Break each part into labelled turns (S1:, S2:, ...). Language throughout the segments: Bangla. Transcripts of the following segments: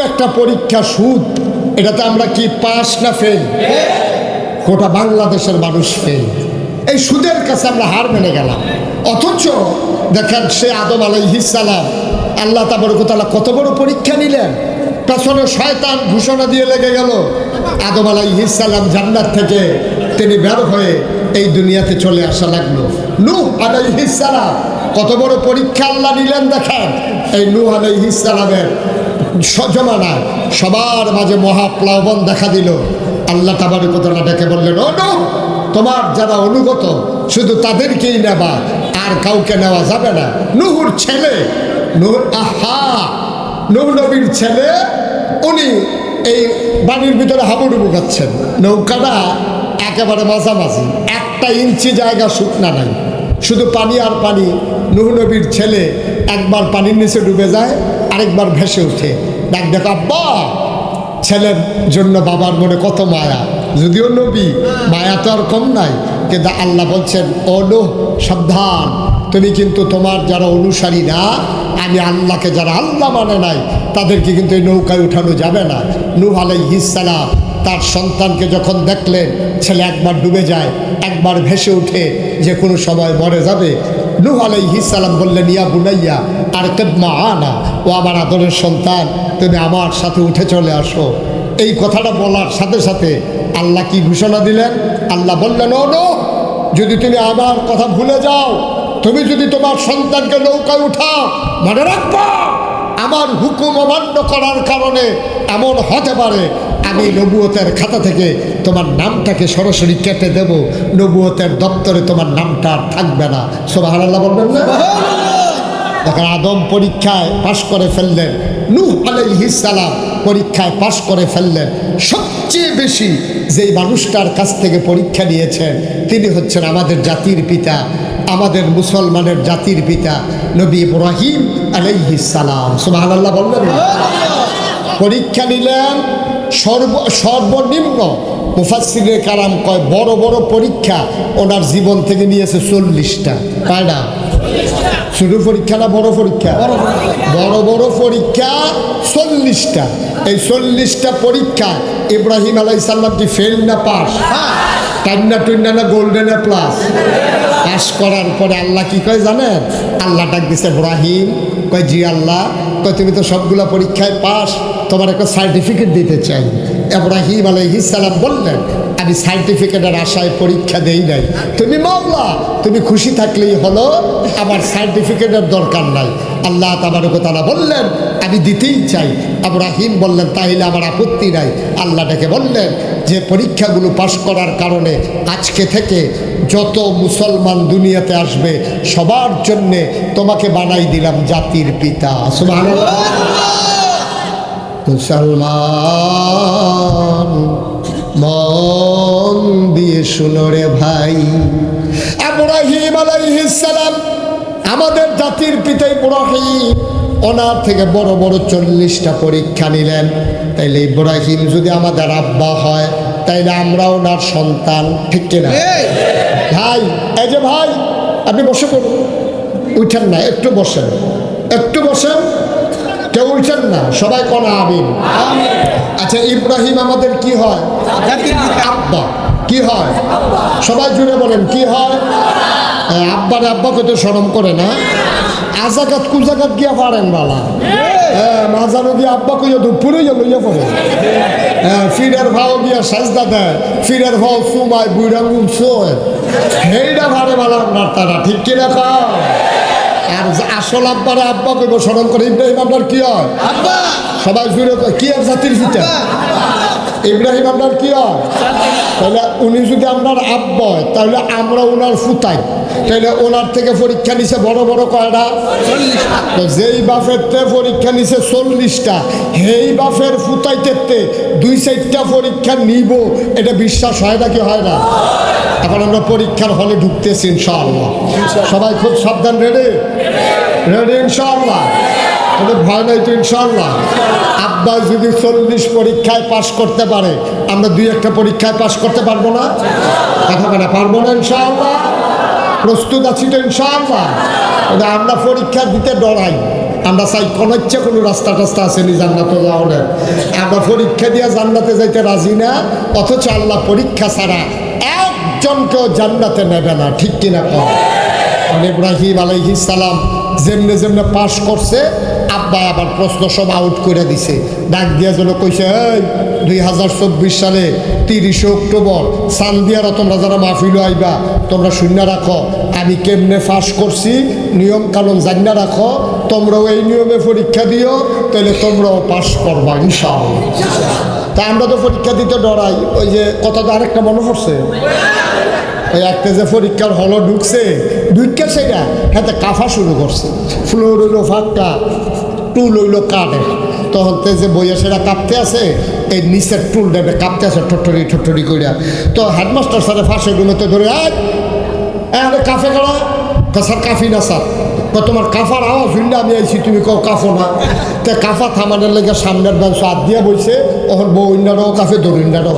S1: একটা পরীক্ষা সুদ, এটাতে আমরা কি পাস না ফেল গোটা বাংলাদেশের মানুষ ফেল এই সুদের কাছে আমরা হার মেনে গেলাম। অথচ দেখেন সে আদম আলাইহিসালাম আল্লাহ তাবরকতালা কত বড় পরীক্ষা নিলেন। পেছনে শয়তান ঘোষণা দিয়ে লেগে গেল, আদম আলাইহিসালাম জান্নাত থেকে তিনি বের হয়ে এই দুনিয়াতে চলে আসা লাগল। নূহ আলাইহিসালাম কত বড় পরীক্ষা আল্লাহ নিলেন দেখেন। এই নূহ আলাইহিসালামের জমানায় সবার মাঝে মহাপ্লাবন দেখা দিল। আল্লাহ তাবারকতলা ডেকে বললেন, ও নো তোমার যারা অনুগত, শুধু তাদেরকেই নেবা, আর কাউকে নেওয়া যাবে না। নুহুর ছেলে নুহুর আহা! নূহ নবীর ছেলে, উনি এই বাড়ির ভিতরে হাবুডুবু খাচ্ছেন। নৌকাটা একেবারে মাঝামাঝি, একটা ইঞ্চি জায়গা শুকনা নাই। শুধু পানি আর পানি নুহ নবীর ছেলে একবার পানির নিচে ডুবে যায় আরেকবার ভেসে ওঠে। ডাক দেখো, আব্বা, ছেলের জন্য বাবার মনে কত মায়া। যদিও নবী, মায়া তো আর কম নাই, কিন্তু আল্লাহ বলছেন নোহ, সাবধান। তুমি কিন্তু তোমার যারা অনুসারী না, আমি আল্লাহকে যারা আল্লাহ মানে নাই, তাদেরকে কিন্তু এই নৌকায় উঠানো যাবে না। নূহ আলাইহিসসালাম তার সন্তানকে যখন দেখলেন, ছেলে একবার ডুবে যায়, একবার ভেসে উঠে যে কোনো সময় মরে যাবে। নূহ আলাইহিসসালাম বললেন, ইয়া বুনাইয়া, আর কেদমা আনা? ও আমার আদরের সন্তান, তুমি আমার সাথে উঠে চলে আসো। এই কথাটা বলার সাথে সাথে আল্লাহ কি ঘোষণা দিলেন? আল্লাহ বললেন, ও যদি তুমি আমার কথা ভুলে যাও, তুমি যদি তোমার সন্তানকে নৌকায় উঠাও, মনে রাখবা, আমার হুকুম অমান্য করার কারণে এমন হতে পারে, আমি নবুয়তের খাতা থেকে তোমার নামটাকে সরাসরি কেটে দেব, নবুয়তের দপ্তরে তোমার নামটা থাকবে না। সোবাহ আল্লাহ বলবেন না? দেখেন, আদম পরীক্ষায় পাশ করে ফেললেন। নূহ আলাইহিসালাম পরীক্ষায় পাশ করে ফেললেন। সবচেয়ে বেশি যেই মানুষটার কাছ থেকে পরীক্ষা নিয়েছেন, তিনি হচ্ছেন আমাদের জাতির পিতা, আমাদের মুসলমানের জাতির পিতা, নবী ইব্রাহিম আলাইহিসালাম সুবাহ আল্লাহ বললেন পরীক্ষা নিলেন, সর্ব সর্বনিম্ন মুফাসিরের কালাম কয় বড় বড় পরীক্ষা ওনার জীবন থেকে নিয়েছে চল্লিশটা পায় না? ছোট পরীক্ষা না বড় পরীক্ষা? বড় বড় পরীক্ষা চল্লিশটা। এই চল্লিশটা পরীক্ষা ইব্রাহিম আলাই সাল্লাম কি ফেল না পাস টান্না টুন্না না গোল্ডেন প্লাস পাস করার পরে আল্লাহ কি কয় জানেন? আল্লাহ ডাক দিছে ইব্রাহিম কয় জি আল্লাহ কয় তুমি তো সবগুলা পরীক্ষায় পাস তোমার একটা সার্টিফিকেট দিতে চাই। ইব্রাহিম আলাইহিস সালাম বললেন আমি সার্টিফিকেটের আশায় পরীক্ষা দেই নাই। তুমি মামলা তুমি খুশি থাকলেই হলো, আমার সার্টিফিকেটের দরকার নাই। আল্লাহ তাবারকতালা বললেন, আমি দিতেই চাই। আব্রাহিম বললেন তাইলে আমার আপত্তি নাই। আল্লাহ ডেকে বললেন, যে পরীক্ষাগুলো পাশ করার কারণে আজকে থেকে যত মুসলমান দুনিয়াতে আসবে, সবার জন্যে তোমাকে বানাই দিলাম জাতির পিতা। মুসলমান মন দিয়ে শুনো রে ভাই। আলাইহিস সালাম আমাদের জাতির পিতা ইব্রাহিম ওনার থেকে বড় বড় চল্লিশটা পরীক্ষা নিলেন। তাইলে ইব্রাহিম যদি আমাদের আব্বা হয় তাইলে আমরা ওনার সন্তান ঠিক কিনা? ভাই এই যে ভাই আপনি বসে পড়ুন। উঠেন না একটু বসেন। একটু বসেন কেউ উঠছেন না সবাই কনা আমিন। আচ্ছা ইব্রাহিম আমাদের কি হয়? আব্বা। কি হয়? সবাই জুড়ে বলেন কি হয়? আব্বারে আব্বাকে তো সরম করে না। আজাকাত কুজাকাত গিয়া পারেন বালা। হ্যাঁ মাজা আব্বা কইয়া দুপুরে লইয়া পড়ে। হ্যাঁ ফিরের ভাও গিয়া সাজদা দেয়। ফিরের ভাও সুমায় বুড়াঙ্গুম সোয় হেইডা ভারে বালা আপনার তারা ঠিক কিনা কাও আর আসল আব্বারে আব্বা কইব স্মরণ করে ইব্রাহিম আপনার কি হয়?
S2: আব্বা!
S1: সবাই জুড়ে কি আর জাতির পিতা ইব্রাহিম আপনার কি হয়? তাহলে উনি যদি আপনার আব্বা হয়, তাহলে আমরা ওনার ফুতাই। তাহলে ওনার থেকে পরীক্ষা নিছে বড় বড় কয়টা? যেই বাফের পরীক্ষা নিছে চল্লিশটা, সেই বাফের ফুতাই ফুতাইতে দুই চারটা পরীক্ষা নিব, এটা বিশ্বাস হয় না কি হয় না? এখন আমরা পরীক্ষার হলে ঢুকতেছি ইনশাআল্লাহ। সবাই খুব সাবধান রেডি রেডি ইনশাআল্লাহ? কোনো ভয় নাই তো ইনশাআল্লাহ। আব্বা যদি চল্লিশ পরীক্ষায় পাশ করতে পারে, আমরা দুই একটা পরীক্ষায় পাশ করতে পারব না? কথা বলে, পারব না ইনশাআল্লাহ? প্রস্তুত আছি তো ইনশাআল্লাহ। তবে আমরা পরীক্ষা দিতে ডরাই। আমরা চাই, কোনো ইচ্ছা, কোনো রাস্তা টাস্তা আছে নি জান্নাতে যাওয়ার আমরা পরীক্ষা দিয়ে জান্নাতে যাইতে রাজি না, অথচ আল্লাহ পরীক্ষা ছাড়া একজনকেও জান্নাতে নেবে না, ঠিক কিনা কম ইব্রাহিম আলাইহিস সালাম যেমনে যেমনে পাশ করছে আব্বা আবার প্রশ্ন সব আউট করে দিছে। ডাক দিয়া যেন কইছে, এই, দুই হাজার চব্বিশ সালে তিরিশে অক্টোবর, সান্দিয়ারা তোমরা যারা মাহফিল আইবা, তোমরা শূন্য রাখো। আমি কেমনে পাস করছি? নিয়ম কানুন জানিয়ে রাখো। তোমরাও এই নিয়মে পরীক্ষা দিও, তাহলে তোমরাও পাস করবা, ইনশাআল্লাহ। তা আমরা তো পরীক্ষা দিতে ডরাই। ওই যে কথা তো আরেকটা মনে পড়ছে। ওই একটা যে পরীক্ষার হলো ঢুকছে ঢুকছে সেটা। হাতে কাফা শুরু করছে। ফ্লোর হইল ফাঁকা, টুল হইল কাঠে তখন যে বইয়া সেটা কাঁপতে আছে, এই নিচের টুল দেবে, কাঁপতে আছে ঠট্টরি ঠট্টরি করিয়া তো হেডমাস্টার স্যারের ফাঁসে রুমেতে ধরে আয় আরে কাফে করা স্যার, কাফি না স্যার। তোমার কাফার আওয়াজ শুনলে আমি আইছি, তুমি কও কাফো না। তে কাফা থামানোর লেগে সামনের বেঞ্চ হাত দিয়ে বইছে ওখান বউ ইন্ডারও কাফে দরিন্ডারও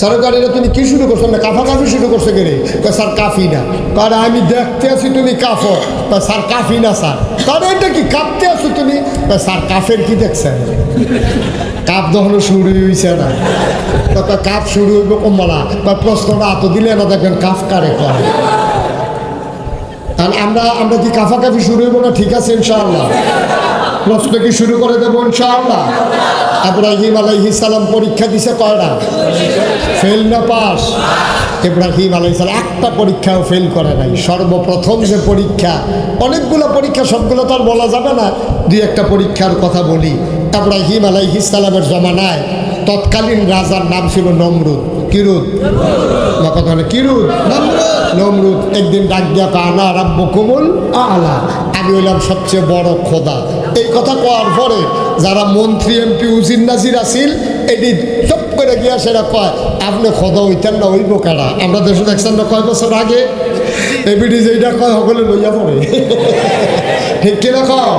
S1: সরকারিরা তুমি কি শুরু করছ না? কাফা কাফি শুরু করছ কে রে? স্যার কাফি না। কারণ আমি দেখতে আছি তুমি কাফো কয়, স্যার কাফি না স্যার। কারণ এটা কি কাঁপতে আছো তুমি? কয়, স্যার কাফের কি দেখছেন? কাপ যখন শুরু হয়েছে না। কয়, কাপ শুরু হইব কমলা বা প্রশ্নটা এত দিলে না দেখবেন কাফ কারে কয়। কারণ আমরা আমরা কি কাফাকাফি শুরু হইব না? ঠিক আছে ইনশাআল্লাহ। প্রশ্ন কি শুরু করে দেবো ইনশাআল্লাহ? ইব্রাহিম আলাইহিস সালাম পরীক্ষা দিছে কয়টা? ফেল না পাস। ইব্রাহিম আলাইহিস সালাম, একটা পরীক্ষাও ফেল করে নাই। সর্বপ্রথম যে পরীক্ষা, অনেকগুলো পরীক্ষা, সবগুলো তো আর বলা যাবে না। দুই একটা পরীক্ষার কথা বলি। ইব্রাহিম সালামের জমানায় তৎকালীন রাজার নাম ছিল নমরুদ। কিরুদ? কথা কিরুদ? নমরুদ। একদিন ডাক দিয়া কানা রাব্য কুমুল আলা। আমি হইলাম সবচেয়ে বড় খোদা। এই কথা কওয়ার পরে যারা মন্ত্রী, এমপি, উজির, নাজির আসিল এটি চপ করে গিয়া সেটা কয় আপনি খোদা হইতেন না, হইব কারা আমরা দেশে দেখছেন না কয় বছর আগে? এবিডি যেটা কয়, সকলে লইয়া পড়ে। ঠিক কিনা কও?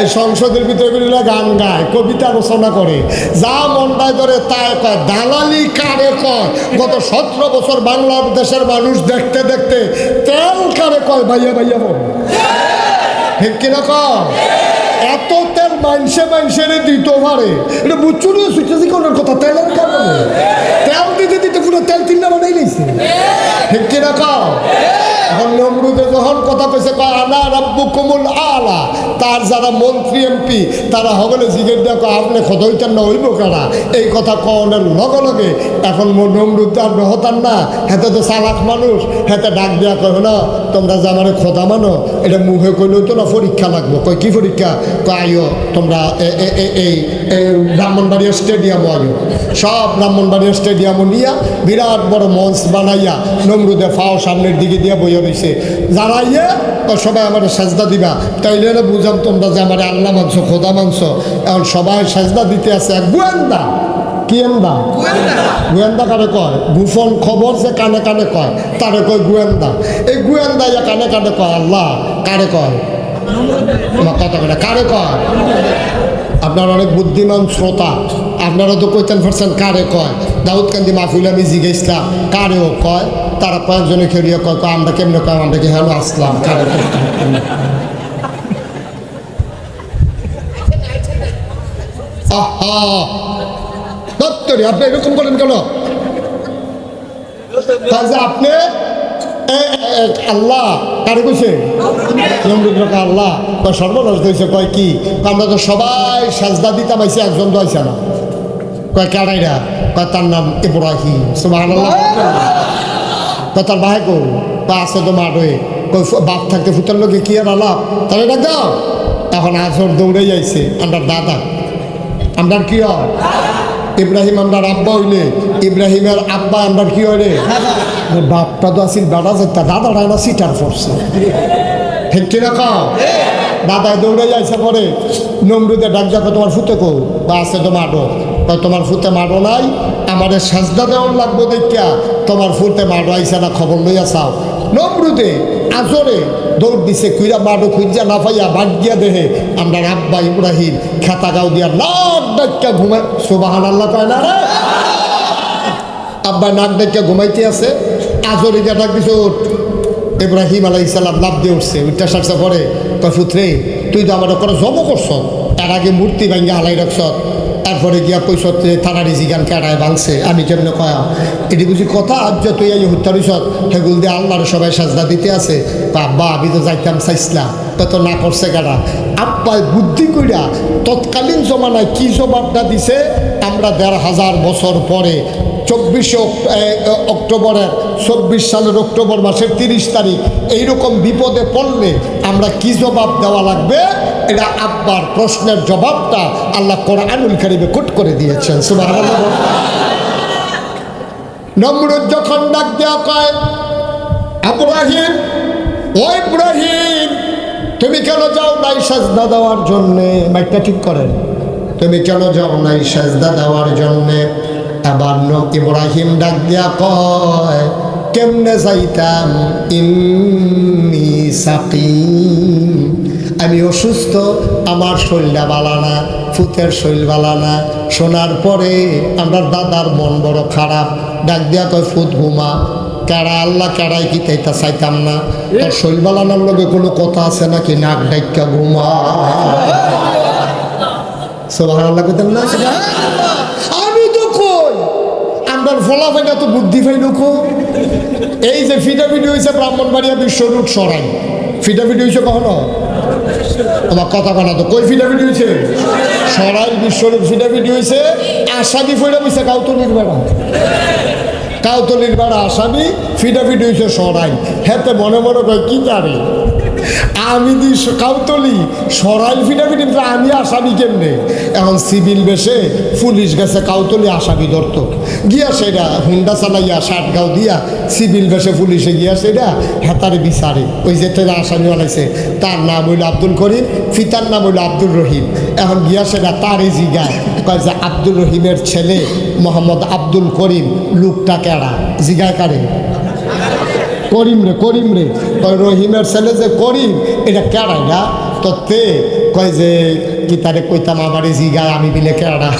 S1: এই সংসদের ভিতরে বিভিন্ন গান গায়, কবিতা রচনা করে। যা মনটায় ধরে তাই কয়, দালালি কারে কয়? গত সতেরো বছর বাংলাদেশের মানুষ দেখতে দেখতে তেল কারে কয়, ভাইয়া ভাইয়া বল। ঠিক কিনা কয় এত তেল মানসে মানুষের দিতে পারে এটা বুঝছ না সুচেছি কোনের কথা? তেলের কারণে? তেল দিতে দিতে পুরো তেল তিনটা বানাই নিয়েছে ঠিক রাখা? এখন নমরুদে যখন কথা কইছে, কয় আনা রাব্বু কুমুল আলা। তার যারা মন্ত্রী, এমপি, তারা হগলে জিগের দেখো আপনি খদইতেন না হইব কারা এই কথা কনের লগে লগে এখন মোর নমরুদ আর হতান না, হেতে তো চালাক মানুষ, হেতে ডাক দিয়া কয় না তোমরা যে আমার খোদা মানো, এটা মুখে কইলেও তো না পরীক্ষা লাগবো। কয়, কি পরীক্ষা? কয় আইও তোমরা এই ব্রাহ্মণবাড়িয়া স্টেডিয়াম আইও সব ব্রাহ্মণবাড়িয়া স্টেডিয়ামও নিয়া বিরাট বড় মঞ্চ বানাইয়া নমরুদে ফাও সামনের দিকে দিয়ে বইয়া রয়েছে যারা ইয়ে তো সবাই আমার সাজদা দিবা। তাইলে না বুঝাম তোমরা যে আমার আল্লাহ মানছ খোদা মানছ। এখন সবাই সাজদা দিতে আছে এক গোয়েন্দা। কি এন্দা গোয়েন্দা। কারে কয়? গোপন খবর যে কানে কানে কয় তারে কয় গোয়েন্দা। এই গোয়েন্দা ইয়া কানে কানে কয় আল্লাহ কারে কয়? কয় না, কারে কয়? আপনার অনেক বুদ্ধিমান শ্রোতা। আপনারা তো কইতেন পারছেন কারে কয়? দাউদ কান্দি মাহফিল আমি জিজ্ঞেসলাম কারেও কয়? তারা কয়েকজনে খেলিয়ে কয় আমরা কেমনে কয়, আমরা কি হ্যালো আসলাম? কারে? আহা! দত্তরি আপনি এরকম করেন কেন? তাহলে আপনি আল্লাহ, কারে কইছে? আল্লাহ। কয়, সর্বনাশ দিয়েছে, কয় কি? আমরা তো সবাই সাজদা দিতাম আইসি একজন তো আইসা না। কয় কারাইরা কয়, তার নাম ইব্রাহিম। সুবহানাল্লাহ। তার ভাই কো কয় আছে তো মাঠ ফ- বাপ থাকতে ফুটার লোকে কি আর আলাপ? তাহলে ডাক দাও। এখন আজর দৌড়ে যাইছে আমার দাদা। আমার কি হয়? ইব্রাহিম আমার আব্বা হইলে, ইব্রাহিমের আব্বা আমার কি হইলে? বাপটা তো আসিল বেড়া যেতা দাদাটা না সিটার পড়ছে। ঠিক কিনা কাও? দাদা দৌড়ে যাইছে পরে নমরুদে ডাক যাকে তোমার ফুতে কো বা আছে তো কয় তোমার ফুতে মাডো নাই আমাদের সাজদা দেওয়ার লাগবো দেখিয়া তোমার ফুতে মাডো আইসে না খবর লইয়া চাও। নমরুদে, আজরে দৌড় দিছে, কুইরা মাডো খুঁজা না পাইয়া বাদ গিয়া দেহে, আমরা আব্বা ইব্রাহিম খেতা গাও দিয়া নাক ডাক্কা ঘুমায় সুবাহান আল্লাহ কয় না আব্বা নাক ডাক্কা ঘুমাইতে আছে, আজরে যা ডাক দিছে ওঠ ইব্রাহিম আলাইসাল্লাম লাভ দিয়ে উঠছে, উঠতে সারছে পরে কফুত্রে তুই তো আমার ওখানে জব করছ তার আগে মূর্তি ভাঙ্গে হালাই রাখছ তারপরে গিয়া কইস থানারি জিগান কেডায় ভাঙছে। আমি কেমনে কয়া এটি বুঝি কথা আজ তুই এই হত্যা রইস সেগুল দিয়ে আল্লাহর সবাই সাজদা দিতে আছে। তা আব্বা, আমি তো যাইতাম চাইছিলাম তত না করছে কেডা? আব্বাই বুদ্ধি কইরা তৎকালীন জমানায় কি জবাবটা দিছে? আমরা দেড় হাজার বছর পরে, চব্বিশে অক্টোবরের, চব্বিশ সালের অক্টোবর মাসের তিরিশ তারিখ, এইরকম বিপদে পড়লে আমরা কি জবাব দেওয়া লাগবে? এটা আব্বার প্রশ্নের জবাবটা আল্লাহ কোরআনুল কারিমে কোট করে দিয়েছেন নমরুদ যখন ডাক দেওয়া কয়, আব্রাহিম, ও ইব্রাহিম, তুমি কেন যাও নাই সাজদা দেওয়ার জন্যে? মাইকটা ঠিক করেন। তুমি কেন যাও নাই সাজদা দেওয়ার জন্যে? আবার ইব্রাহিম ডাক দিয়া কয়, কেমনে যাইতাম? ইন্নি সাকিম। আমি অসুস্থ আমার শরীরটা বালানা ফুতের শরীর বালানা শোনার পরে আমার দাদার মন বড় খারাপ। ডাক দিয়া কয় ফুত ঘুমা। কেড়া আল্লাহ কেড়াই কি তাইতা চাইতাম না। তোর শরীর বালানার লগে কোনো কথা আছে নাকি? নাক ডাইকা ঘুমা। সোভান আল্লাহ কইতেন না? আমি তো কই? আমরা ফলা ফাইনা তো বুদ্ধি কো এই যে ফিটাফিটি হয়েছে ব্রাহ্মণবাড়িয়া বিশ্বরূপ সরাই। ফিটাফিটি হয়েছে কখনো? আমার কথা কনা তো। কই ফিটাফিটি হয়েছে সরাই বিশ্বরূপ ফিটাফিটি হয়েছে আসামি ফইরা বইছে কাউতলির বেড়া। কাউতলির বেড়া আসামি ফিটাফিটি হয়েছে সরাই হেতে মনে মনে কয়, কি জানে আমি দি কাউতলি, সরাইল ফিটাফিটি আমি আসামি কেমনে? এখন সিভিল বেশে পুলিশ গেছে, কাউতলি আসামি ধরত। গিয়া সেটা, হুন্ডা চালাইয়া ষাটগাঁও দিয়া সিভিল বেশে পুলিশে গিয়া সেটা হেতারে বিচারে। ওই যে তেরা আসামি বানাইছে তার নাম হইল আব্দুল করিম ফিতার নাম হইল আব্দুল রহিম। এখন গিয়া সেটা তারই জিগায়, কয় যে আব্দুল রহিমের ছেলে মোহাম্মদ আব্দুল করিম, লোকটা কেড়া? জিগায় কারে? করিম রে করিম রে। কয় রহিমের ছেলে যে করিম, এটা কেড়াই না তো তে কয় যে, কি তারে কইতাম আমারে জিগায়, আমি বিলে কেড়া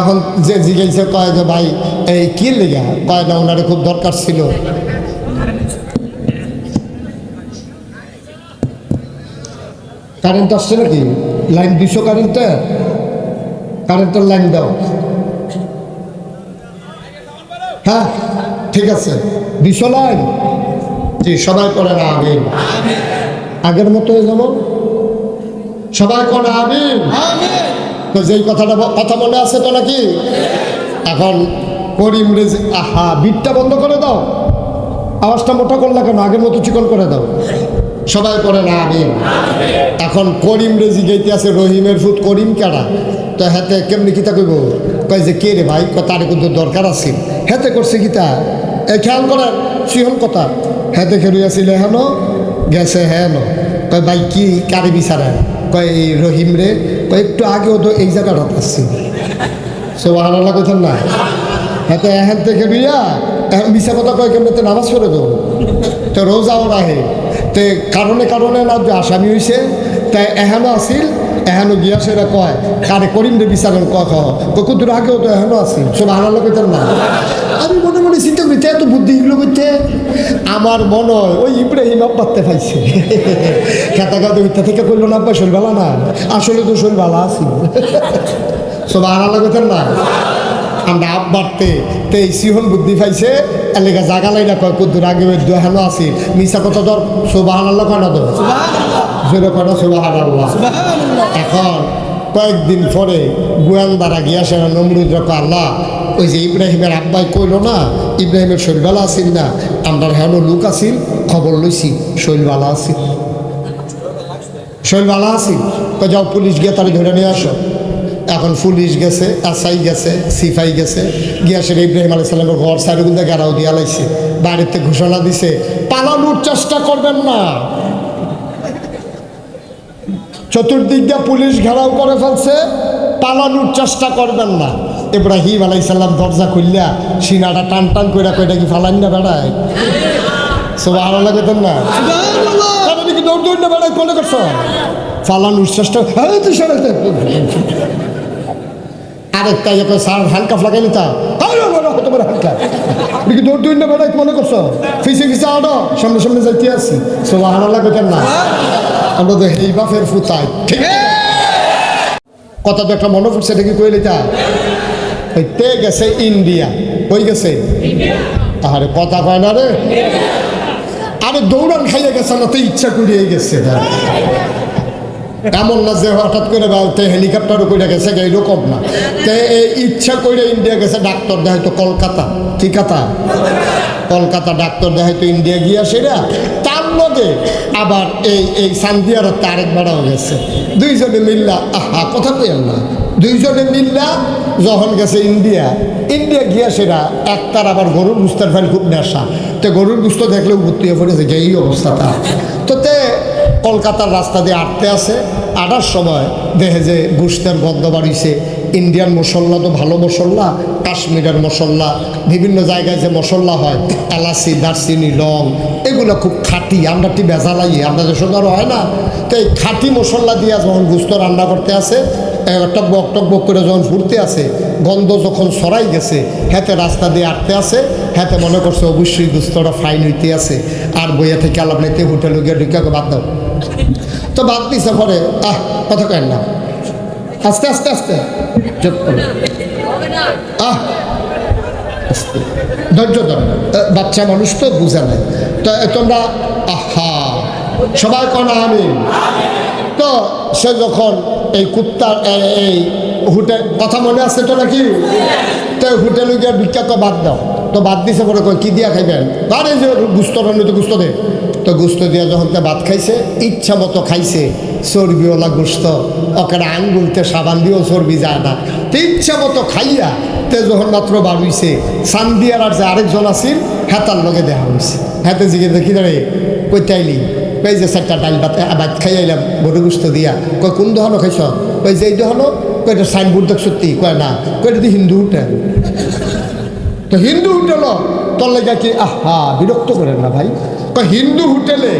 S1: এখন যে জিগাইছে কয় যে, ভাই, এই কি লেগা? কয়, না ওনারে খুব দরকার ছিল। কারেন্ট আসছে নাকি? লাইন দুশো কারেন্টটা কারেন্টের লাইন দাও। হ্যাঁ ঠিক আছে। দুশো লাইন? জি, সবাই করে না, আমিন। আগের মতো হয়ে যেমন। সবাই করে আমিন। তো যেই কথাটা কথা মনে আছে তো নাকি? এখন করিম রেজি আহা, বিটটা বন্ধ করে দাও। আওয়াজটা মোটা করলে কেন? আগের মতো চিকন করে দাও। সবাই করে না, আমিন। এখন করিম রেজি গেইতে আছে রহিমের ফুট করিম কেডা? তো হাতে কেমনি কিতা কইব? কয় যে, কে রে ভাই? তার কিন্তু দরকার আছে। হেতে করছে কিতা? এই খেয়াল করেন সিহন কথা। হেতে খেলু আছিল হেন? গেছে, হেন। কয়, ভাই, কি, কারে বিচারে কয়, এই রহিম রে কয় একটু আগেও তো এই জায়গাটা আসছি সে আল্লাহ কোথাও না। হাতে এহেন থেকে লইয়া এখন মিশা কথা কয় কেমন তো নামাজ পড়ে দেবো? তো রোজাও রাহে। তে কারণে কারণে না, যে আসামি হয়েছে তাই এহেনও আসিল, এহেনও গিয়া সেটা কয়, কারে করিম রে বিচারেন কয় কয় কুকুর আগেও তো এহেনও আসিল। সব আনালো কইতাম না। আমি মনে মনে চিন্তা করি এত বুদ্ধি এগুলো করতে? আমার মনে হয় ওই ইব্রাহিম আব্বাতে পাইছে। খেতা খাতে উঠতে থেকে করল না আব্বা ভালো না। আসলে তো ভালো আছি। সব আনালো কইতাম না। আমরা আব্বারতে তে সিহন বুদ্ধি পাইছে এলাকা জাগা লাইনা কয় কুদ্দুর আগে ওই দোহানো আছে। মিশা কথা ধর সোবাহান আল্লাহ কেন ধর? জোরে কেন সোবাহান আল্লাহ এখন কয়েকদিন পরে গোয়ালদারা গিয়া সে নমরুদ রক আল্লাহ ওই যে ইব্রাহিমের আব্বাই কইল না, ইব্রাহিমের শৈলবালা আছিল না, আমরা হেন লোক আছিল, খবর লইছি, শৈলবালা আছিল। শৈলবালা আছিল। তো যাও, পুলিশ গিয়ে তারা ধরে নিয়ে আসো। এখন পুলিশ গেছে আসাই গেছে, সিফাই গেছে, গিয়া সে ইব্রাহিম আলাই সাল্লামের ঘর সাইডগুলো গেরাও দিয়া লাইছে। বাড়িতে ঘোষণা দিছে, পালানোর চেষ্টা করবেন না। চতুর্দিক দিয়ে পুলিশ ঘেরাও করে ফেলছে, পালানোর চেষ্টা করবেন না। ইব্রাহিম আলাইসাল্লাম দরজা খুললা সিনাটা টান টান করে কইটা কি ফালান না বেড়ায়? সব আরও লাগতেন না দৌড় দৌড় না বেড়ায় কোনে করছ? হ্যাঁ তুই আরেকটা কি দৌড় মনে করছ? ফিসে ফিসে আনো সামনে সামনে যাইতে আসছি সোলা হানা লাগবে না। আমরা তো এই বাপের ফুতাই ঠিক কথা তো একটা মনে পড়ছে এটা কি কইলে তা তে গেছে ইন্ডিয়া, কই গেছে? আরে কথা কয় না রে। আরে দৌড়ান খাইয়ে গেছে না তো ইচ্ছা করিয়ে গেছে এমন না যে হঠাৎ করে তে হেলিকপ্টারও করে গেছে এইরকম না। তে ইচ্ছা করে ইন্ডিয়া গেছে, ডাক্তার দেখাই তো কলকাতা। কি কথা? কলকাতা ডাক্তার দেখাই তো ইন্ডিয়া গিয়া তার লগে আবার এই এই সান্দিয়ার তারেক বেড়াও গেছে। দুইজনে মিল্লা, আহা, কথা কইল না। দুইজনে মিল্লা, যখন গেছে ইন্ডিয়া। ইন্ডিয়া গিয়া সেরা একটার আবার গরুর গুস্তার ফেল খুব নেশা। তো গরুর গুস্ত দেখলেও ভর্তি হয়ে পড়েছে যে এই অবস্থাটা তো তে কলকাতার রাস্তা দিয়ে আটতে আছে। আটার সময় দেখে যে গুস্তের গন্ধ বাড়িছে ইন্ডিয়ান মশলা তো ভালো মশলা কাশ্মীরের মশলা বিভিন্ন জায়গায় যে মশলা হয়, এলাচি, দারচিনি, লং, এগুলো খুব খাঁটি, আমরা টি বেজালাই আমরা যে সোনারও হয় না, তো এই খাঁটি মশলা দিয়ে যখন গুস্ত রান্না করতে আসে টকবক টকবক করে যখন ফুটতে আছে গন্ধ যখন সরাই গেছে, হাতে রাস্তা দিয়ে আটতে আছে হাতে মনে করছে অবশ্যই গুস্তটা ফাইন হইতে আছে আর বইয়া থেকে আলাপ নিতে হোটেলে গিয়ে ঢুকে বাদ দাও। তো বাদ দিছে পরে, আহ, কথা কেন না। আস্তে আস্তে আস্তে। চুপ করো। ধৈর্য ধর। বাচ্চা মানুষ তো বুঝে নাই তো তোমরা, আহা, সবাই কন আমি তো সে যখন এই কুত্তার এই হোটেল কথা মনে আছে তো নাকি? তো হোটেলে গিয়ে ভিক্ষা তো বাদ দাও। তো বাদ দিছে পরে কয়, কি দিয়া খাইবেন? আরে যে গুস্ত রান্না তো গুস্ত দে। তো গুস্ত দিয়া যখন তে ভাত খাইছে, ইচ্ছা মতো খাইছে। চর্বিওয়ালা গুস্ত। ওকে আঙ্গুলতে সাবান দিয়েও চর্বি যায় না। তো ইচ্ছা মতো খাইয়া তে যখন মাত্র বার হইছে, সান্দিয়ার আর যে আরেকজন আছিল, হেতার লগে দেখা হয়েছে হাতে জিগে দেখি দাঁড়ে কইতাইলি কই যে চারটা ডাল ভাত ভাত খাই আইলাম গরু গুস্ত দিয়া। কই কোন দহনো খাইছ? কই যে এই দহনো, কই এটা সাইনবোর্ড দেখ সত্যি, কয় না, কই এটা হিন্দু হোটেল তো হিন্দু হোটেল তোর লেগে কি আহা, বিরক্ত করেন না ভাই। হিন্দু হোটেলে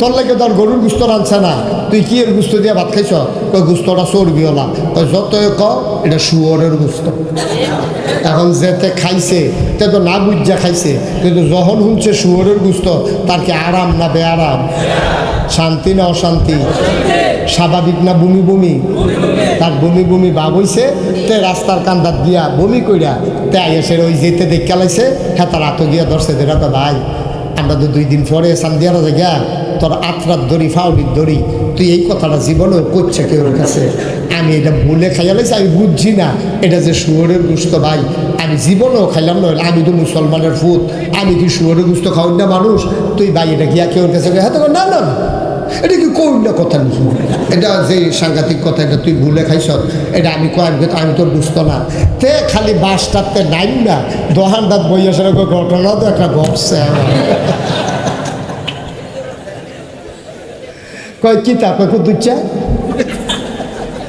S1: তোর লাগে তোর গরুর গুস্ত রাঁধছে না। তুই কি এর গুস্ত দিয়ে ভাত খাইছ? কই গুস্তটা চর্বিওলা কই যত ক এটা শুয়োরের গুস্ত। এখন যেতে খাইছে, তে তো না বুঝা খাইছে কিন্তু যখন শুনছে শুয়োরের গুস্ত, তার কি আরাম না বেআরাম? শান্তি না অশান্তি? স্বাভাবিক না বমি বমি? তার বমি বমি ভাব হইছে, তে রাস্তার কান্দাত দিয়া বমি কইরা তে আইসে ওই যেতে দেখে লাইছে হ্যাঁ তার আতো গিয়া ধরছে দেরা তো ভাই আমরা তো দুই দিন পরে সান্দিয়ারা জায়গা, তোর আত্রার দড়ি, ফাউলির দড়ি, তুই এই কথাটা জীবনে করছে কেউ কাছে? আমি এটা বলে খাইয়ালে আমি বুঝছি না। এটা যে শুয়োরের গুস্ত ভাই, আমি জীবনেও খাইলাম না। আমি তো মুসলমানের ফুট আমি কি শুয়োরের গুস্ত খাওয়ার না মানুষ? তুই ভাই, এটা গিয়া কেউ কাছে হ্যাঁ না না। এটা কি না কথা নিছি এটা যে সাংঘাতিক কথা এটা তুই ভুলে খাইছ এটা আমি কয় আমি কই, আমি তোর বুঝতো না। তে খালি বাসটাতে নাইম না দোহান দাঁত বই আসার ঘটনা তো একটা ঘটছে আমার। কয় কি তা? কয় কুতুর চা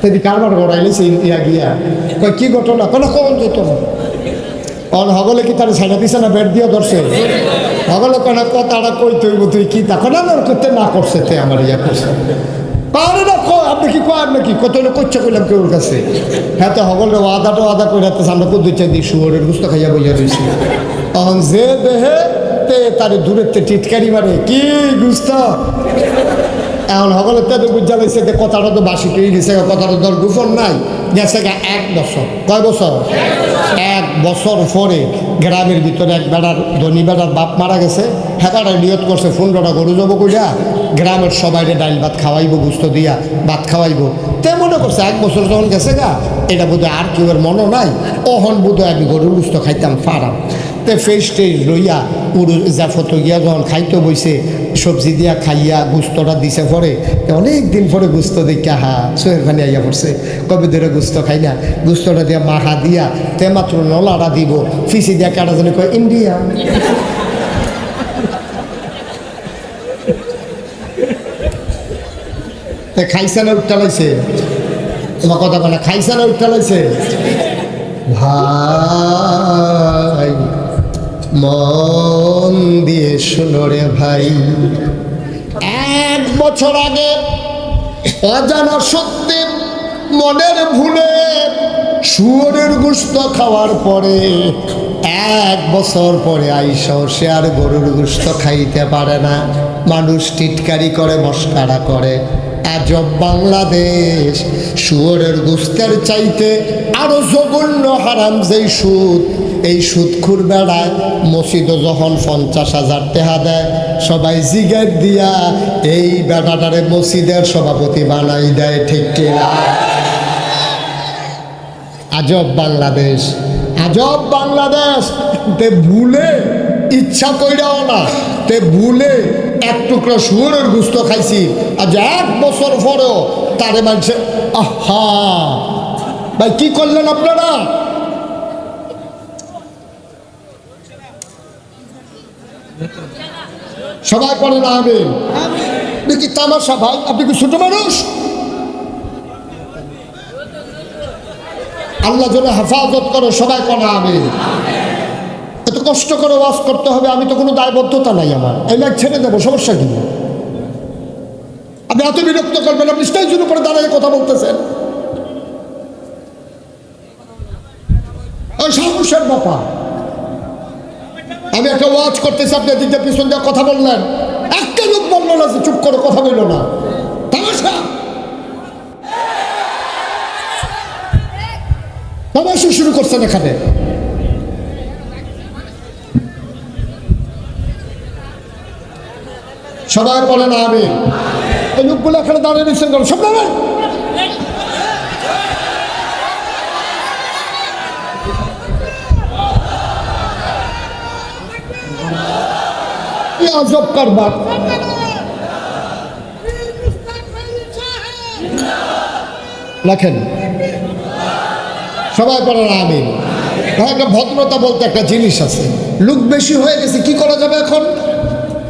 S1: তেদি কারবার গড়াইলে সেই ইয়া গিয়া। কয় কি ঘটনা? কোনো কোন যেত না অন হগলে কি তার সাইডা দিছে না বেড দিয়ে ধরছে? হগলে কেন কথাটা কই তুই তুই, কি তা? কোনা না করতে না করছে, তে আমার ইয়া করছে। পারে না আপনি কি কয়, আপনি কি? কত লোক করছে কইলাম কেউর কাছে? হ্যাঁ তো হগলে ওয়াদাটা ওয়াদা করে রাখতে আমরা কত দিই শুয়োরের গুস্ত খাইয়া বইয়া রয়েছি তখন যে দেহে তে তারে দূরের তে টিটকারি মারে। কি গুস্ত? এখন সকলে তো বুঝা লাগছে যে কথাটা তো বাসি পেয়ে গেছে কথাটা তোর গুফন নাই। গেছে এক বছর। কয় বছর? এক বছর পরে গ্রামের ভিতরে এক বেড়ার, ধনী বেড়ার বাপ মারা গেছে। হেতাটা নিয়ত করছে ফুলটা গরু যাব কইরা গ্রামের সবাই ডাইল ভাত খাওয়াইবো, গুস্ত দিয়া ভাত খাওয়াইবো। তে মনে করছে এক বছর যখন গেছে গা, এটা বোধহয় আর কেউ মনও নাই। ওহন বোধহয় আমি গরুর গুস্ত খাইতাম, ফারাম। তে ফেস টেস লইয়া পুরো জাফত গিয়া খাইতে বইছে, সবজি দিয়া খাইয়া গুস্তটা দিছে পরে অনেক দিন পরে গুস্ত দেখা হা সোহের আইয়া পড়ছে। কবে ধরে গুস্ত খাই না, গুস্তটা দিয়া মাহা দিয়া তে মাত্র নলাটা দিব, ফিসি দিয়া কাটা জানি কয়, ইন্ডিয়া। খাইছে না উঠটালাইছে তোমার কথা বলে খাইছে না উঠটালাইছে ভাই মন দিয়ে শুনো রে ভাই। এক বছর আগে অজানা সত্যি মনের ভুলে শুয়োরের গুস্ত খাওয়ার পরে এক বছর পরে আইসাও সে আর গরুর গুস্ত খাইতে পারে না। মানুষ টিটকারি করে, মস্কারা করে। আজব বাংলাদেশ শুয়োরের গুস্তের চাইতে আরও জঘন্য হারাম যেই সুদ, এই সুদখুর বেড়ায় মসজিদও যখন পঞ্চাশ হাজার টেহা দেয়, সবাই জিগের দিয়া এই বেড়াটারে মসজিদের সভাপতি বানাই দেয়, ঠিক কিনা আজব বাংলাদেশ আজব বাংলাদেশ। তে ভুলে, ইচ্ছা কইরাও না। তে ভুলে এক টুকরো শুয়োরের গুস্ত খাইছি। আজ এক বছর পরেও তারে মানছে, আহা! ভাই, কি করলেন আপনারা? সবাই পড়েন, আমিন। আপনি কি তামাশা ভাই? আপনি কি ছোট মানুষ? আল্লাহ যেন হেফাজত করো, সবাই করে আমি এত কষ্ট করে ওয়াজ করতে হবে, আমি তো কোনো দায়বদ্ধতা নাই আমার। এই লাইক ছেড়ে দেবো, সমস্যা কি? আপনি এত বিরক্ত করবেন, আপনি স্টেজের উপরে দাঁড়িয়ে কথা বলতেছেন। সাহসের ব্যাপার। আমি একটা ওয়াজ করতেছি, আপনি দিকটা পিছন দিয়ে কথা বললেন। একটা লোক বলল না যে চুপ করে কথা বলল না। তামাশা। তামাশা শুরু করছেন এখানে। সবাই বলে না আমি এই লোকগুলো এখানে দাঁড়িয়ে নিচ্ছেন সব আজব লেখেন। সবাই বলেন আমি ভাই, একটা ভদ্রতা বলতে একটা জিনিস আছে। লুক বেশি হয়ে গেছে, কি করা যাবে এখন?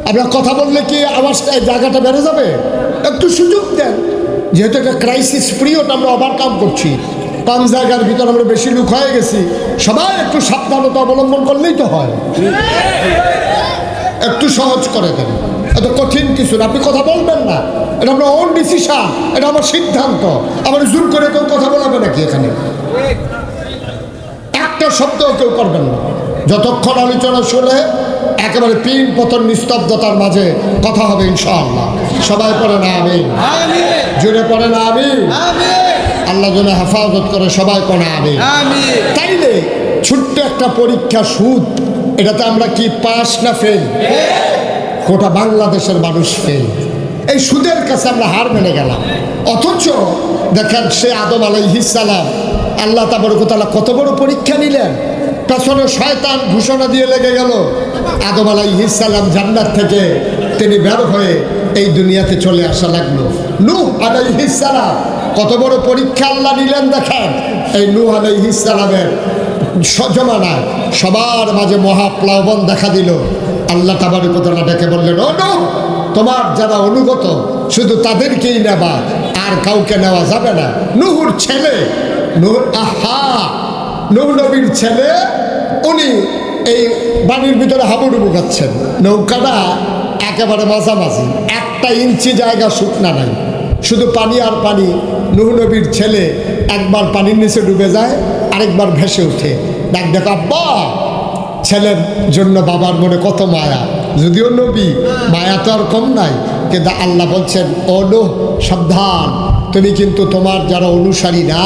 S1: আমরা কথা বললে কি আমার জায়গাটা বেড়ে যাবে? একটু সুযোগ দেন। যেহেতু একটা ক্রাইসিস পিরিয়ড আমরা ওভারকাম করছি। কম জায়গার ভিতর আমরা বেশি লুক হয়ে গেছি। সবাই একটু সাবধানতা অবলম্বন করলেই তো হয়। একটু সহজ করে দেন। এত কঠিন কিছু না। আপনি কথা বলবেন না। এটা আমরা ওন ডিসিশন এটা আমার সিদ্ধান্ত। আমার জোর করে কেউ কথা বলাবে নাকি এখানে? একটা শব্দও কেউ করবেন না। যতক্ষণ আলোচনা শুনে একেবারে পিন পতন নিস্তব্ধতার মাঝে কথা হবে ইনশাআল্লাহ। সবাই পড়ে না আমি জুড়ে পড়ে না আমি আল্লাহ যেন হেফাজত করে সবাই পড়ে আমি তাইলে ছোট্ট একটা পরীক্ষা সুদ এটাতে আমরা কি পাস না ফেল? গোটা বাংলাদেশের মানুষ ফেল। এই সুদের কাছে আমরা হার মেনে গেলাম। অথচ দেখেন সে আদম আলাইহিসালাম আল্লাহ তাবরকতালা কত বড় পরীক্ষা নিলেন। পেছনে শয়তান ঘোষণা দিয়ে লেগে গেল, আদম আলাইহিসালাম জান্নাত থেকে তিনি বের হয়ে এই দুনিয়াতে চলে আসা লাগল। নূহ আলাইহিসালাম কত বড় পরীক্ষা আল্লাহ নিলেন দেখেন। এই নূহ আলাইহিসালামের জমানায় সবার মাঝে মহাপ্লাবন দেখা দিল। আল্লাহ তাবার কথা ডেকে বললেন, ও নো তোমার যারা অনুগত, শুধু তাদেরকেই নেবা, আর কাউকে নেওয়া যাবে না। নুহুর ছেলে নুহ আহা নূহ নবীর ছেলে, উনি এই বাড়ির ভিতরে হাবুডুবু খাচ্ছেন। নৌকাটা একেবারে মাঝামাঝি, একটা ইঞ্চি জায়গা শুকনা নাই। শুধু পানি আর পানি নবীর ছেলে একবার পানির নিচে ডুবে যায়, আরেকবার ভেসে ওঠে। দেখ দেখ, আব্বা, ছেলের জন্য বাবার মনে কত মায়া। যদিও নবী, মায়া তো আর কম নাই, কিন্তু আল্লাহ বলছেন, ও সাবধান তুমি কিন্তু তোমার যারা অনুসারী না,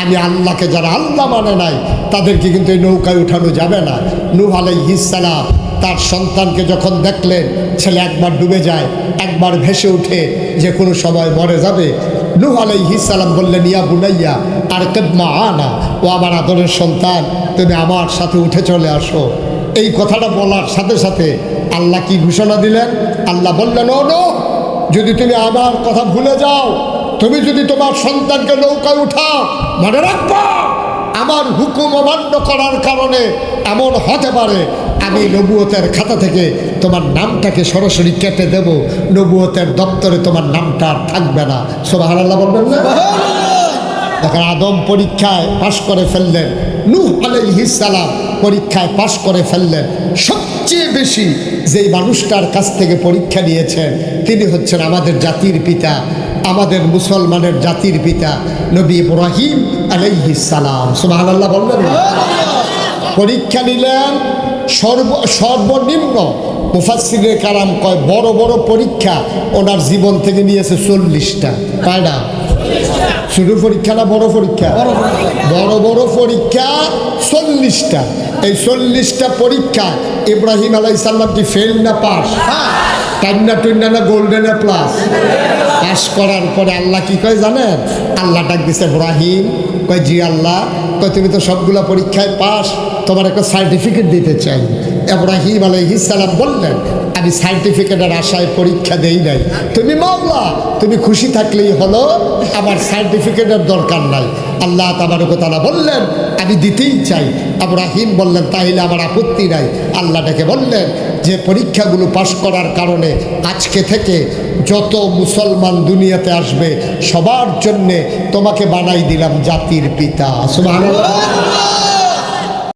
S1: আমি আল্লাহকে যারা আল্লাহ মানে নাই, তাদেরকে কিন্তু এই নৌকায় উঠানো যাবে না। নূহ আলাইহিসসালাম তার সন্তানকে যখন দেখলেন, ছেলে একবার ডুবে যায়, একবার ভেসে উঠে যে কোনো সময় মরে যাবে। নূহ আলাইহিসসালাম বললেন, ইয়া বুনাইয়া, আর কেদমা আনা? ও আমার আদরের সন্তান, তুমি আমার সাথে উঠে চলে আসো। এই কথাটা বলার সাথে সাথে আল্লাহ কি ঘোষণা দিলেন? আল্লাহ বললেন, ও যদি তুমি আমার কথা ভুলে যাও তুমি যদি তোমার সন্তানকে নৌকায় উঠাও মনে রাখবা, আমার হুকুম অমান্য করার কারণে এমন হতে পারে, আমি নবুয়তের খাতা থেকে তোমার নামটাকে সরাসরি কেটে দেব, নবুয়তের দপ্তরে তোমার নামটা আর থাকবে না। আল্লাহ বলবেন না? দেখেন আদম পরীক্ষায় পাশ করে ফেললেন, নূহ আলাইহিসালাম পরীক্ষায় পাশ করে ফেললেন, সবচেয়ে বেশি যেই মানুষটার কাছ থেকে পরীক্ষা নিয়েছেন, তিনি হচ্ছেন আমাদের জাতির পিতা আমাদের মুসলমানের জাতির পিতা নবী ইব্রাহিম আলাইহিস সালাম। সুবহানাল্লাহ বলবেন পরীক্ষা নিলেন, সর্ব সর্বনিম্ন মুফাসিরের কারাম কয় বড় বড় পরীক্ষা ওনার জীবন থেকে নিয়েছে চল্লিশটা। তাই না? শুধু পরীক্ষা না বড় পরীক্ষা? বড় বড় পরীক্ষা চল্লিশটা। এই চল্লিশটা পরীক্ষা ইব্রাহিম আলাই সাল্লাম কি ফেল না পাস টান্না টুন্না না গোল্ডেন প্লাস পাস করার পরে আল্লাহ কি কয় জানেন? আল্লাহ ডাক দিছে, ইব্রাহিম, কয় জি আল্লাহ, কয় তুমি তো সবগুলো পরীক্ষায় পাশ, তোমার একটা সার্টিফিকেট দিতে চাই। এব্রাহিম আলহিসাল্লাম বললেন আমি সার্টিফিকেটের আশায় পরীক্ষা দেই নাই। তুমি মামলা তুমি খুশি থাকলেই হলো, আমার সার্টিফিকেটের দরকার নাই। আল্লাহ তাবারকতালা বললেন, আমি দিতেই চাই। আব্রাহিম বললেন তাইলে আমার আপত্তি নাই। আল্লাহ ডেকে বললেন, যে পরীক্ষাগুলো পাশ করার কারণে আজকে থেকে যত মুসলমান দুনিয়াতে আসবে, সবার জন্যে তোমাকে বানাই দিলাম জাতির পিতা। সুবহানাল্লাহ।